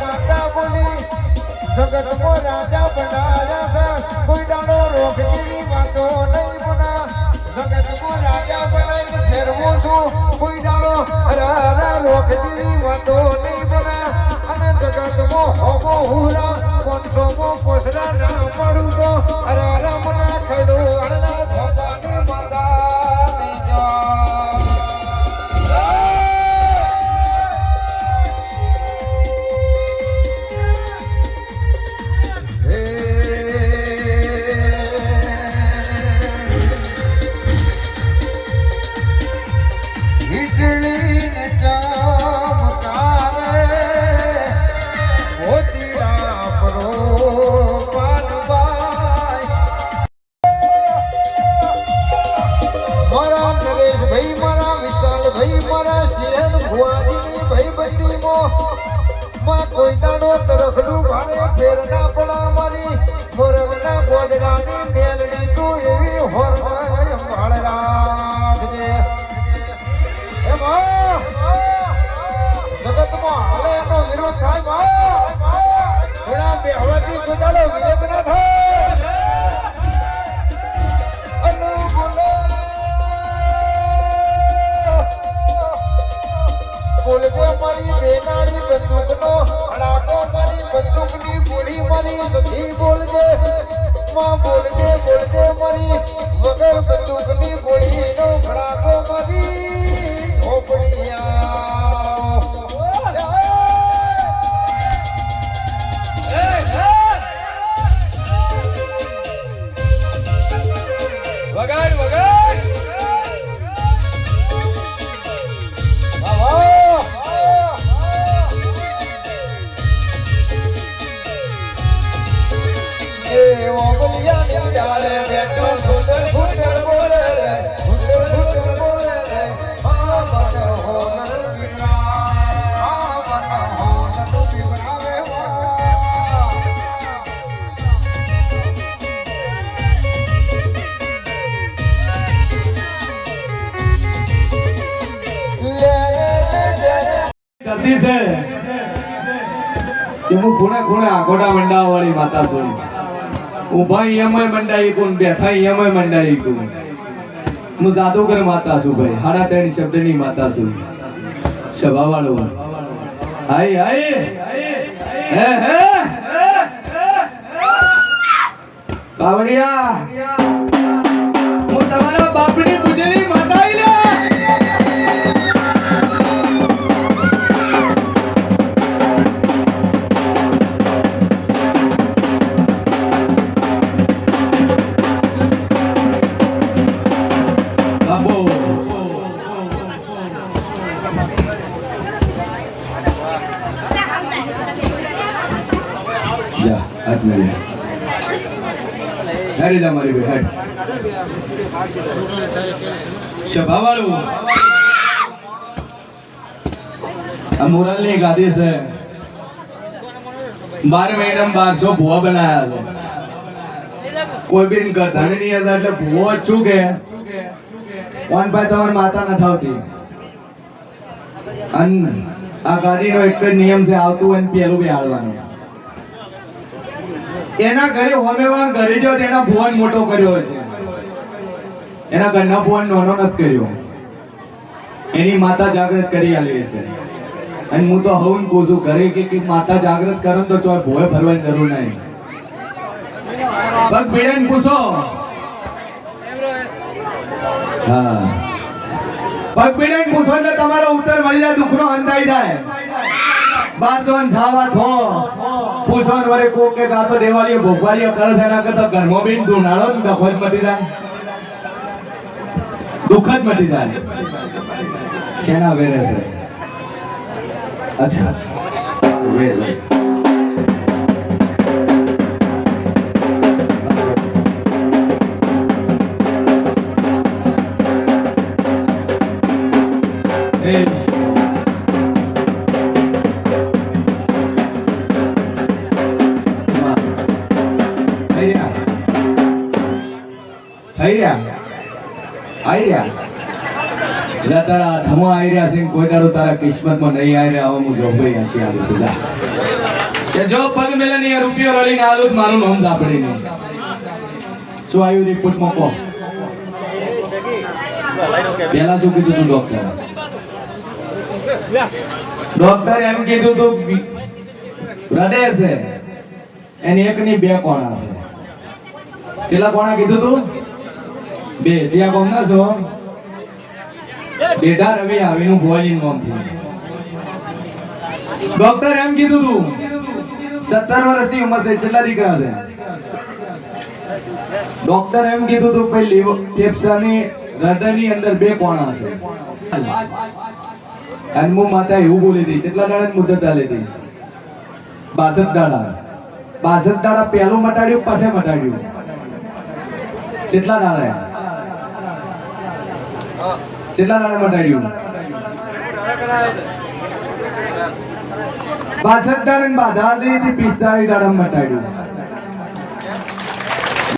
માતા બોલી રાજા બનાયા કોઈ દાડો રોગ જેવી વાતો ફેરવું છું? કોઈ દાડો અરે અરે જેવી વાતો નહીં બના અને જગતમાં હોમો હુરા નરેશભાઈ મારા વિશાલભાઈ મારા શિરણ ભુવાજીની ભાઈબંધીમાં માં કોઈ દાડો તરખડું ભારે ફેર ના પડા મારી મોરલના ગોદડાની મેલડી તું એવી હોરમાય સંભાળ જગતમાં હાલે એનો વિરોધ થાય ઘોડા બેહવાથી ગુજારો વિરોધ ના થાય. બોલજો મારી બેનાડી બંદૂકનો અડાકો મારી બંદૂકની ગોળી મારી સખી બોલજે. માં બોલજે બોલજે મારી વગર બંદૂકની ગોળીનો અડાકો મારી. કરતી છે. કે હું ખૂણે ખૂણે આગોડા મંડાવા વાળી માતા છું ઊભા એમાંય મંડાઈ કોણ, બેઠા એમાંય મંડાઈ કોણ? હું જાદુગર માતા છું ભાઈ, હાડા ત્રણ શબ્દની માતા છું. સભા વાળો હાય હાય. હે હે. કાવડિયા હાથ લઈ હેડી જા ભાઈ, હેડ. શભાવાળું આ મોરલની ગાદી છે. બાર મહિના બારસો ભૂવા બનાયા છે. કોઈ બી ગધાણી નહીં હતા એટલે ભૂવો શું કે કોણ ભાઈ તમારી માતા ન થતી અન આ ગાડીનો એક જ નિયમ છે, આવતું હોય ને પેલું બી હાલવાનું. એના ઘરે હોમેવાન ઘરે જો એના ભુવન મોટો કર્યો છે. એના ઘરના ભુવન નાનો નથી કર્યો. એની માતા જાગૃત કરી આલી છે. અને હું તો હવું કહું છું, ઘરે કે માતા જાગૃત કરો તો ચોર ભોય ફરવાની જરૂર નહીં. પગ ભીડે પૂછો. હા. પગ ભીડે પૂછો એટલે તમારો ઉત્તર મળી જાય દુઃખનો અંત આવી જાય. બાર જોન છાવા થો. પૂછો ને વરે કોક કે ગાતો દેવાલીએ ભોગવાલીએ કરે છે, એના કરતા ઘરમાં બિન ધૂણાળો ને દખો જ મટી જાય. દુઃખ જ મટી જાય. શેના વેરે છે? અચ્છા. વેર આઈ રહ્યા? એટલે તારા હાથમાં આવી રહ્યા છે કોઈ દાડો તારા કિસ્મતમાં નહીં આવી રહ્યા હું જોભાઈ હસી આવી છું. કે જો પગ મેલે ની રૂપિયો રળીને આલું મારું નામ દાપડી નહીં શું આવ્યું રિપોર્ટમાં કહો? પહેલા શું કીધું તું ડોક્ટર ડોક્ટર એમ કીધું તું, હૃદય છે, એની એકની બે કોણા છે. છેલ્લા કોણા કીધું તું? બે જ્યાં કોમ ના છો? બેટા રવિ આવીનું ભોજન કોમથી ડોક્ટર એમ કીધું તું, સત્તર વર્ષની ઉંમર છે, છેલ્લા દીકરા છે. ડોક્ટર એમ કીધું તું, ભાઈ લીવર ફેફસાની હૃદયની અંદર બે કોણા છે. અને હું માતા એવું બોલી હતી કેટલા દાડા મુદત આલી હતી. બાસઠ દાડા. બાસઠ દાડા પહેલું મટાડ્યું પાસે મટાડ્યું. કેટલા દાડા કેટલા દાડા મટાડ્યું બાસઠ દાડા બાધા હતી પિસ્તાળીસ દાડા મટાડ્યું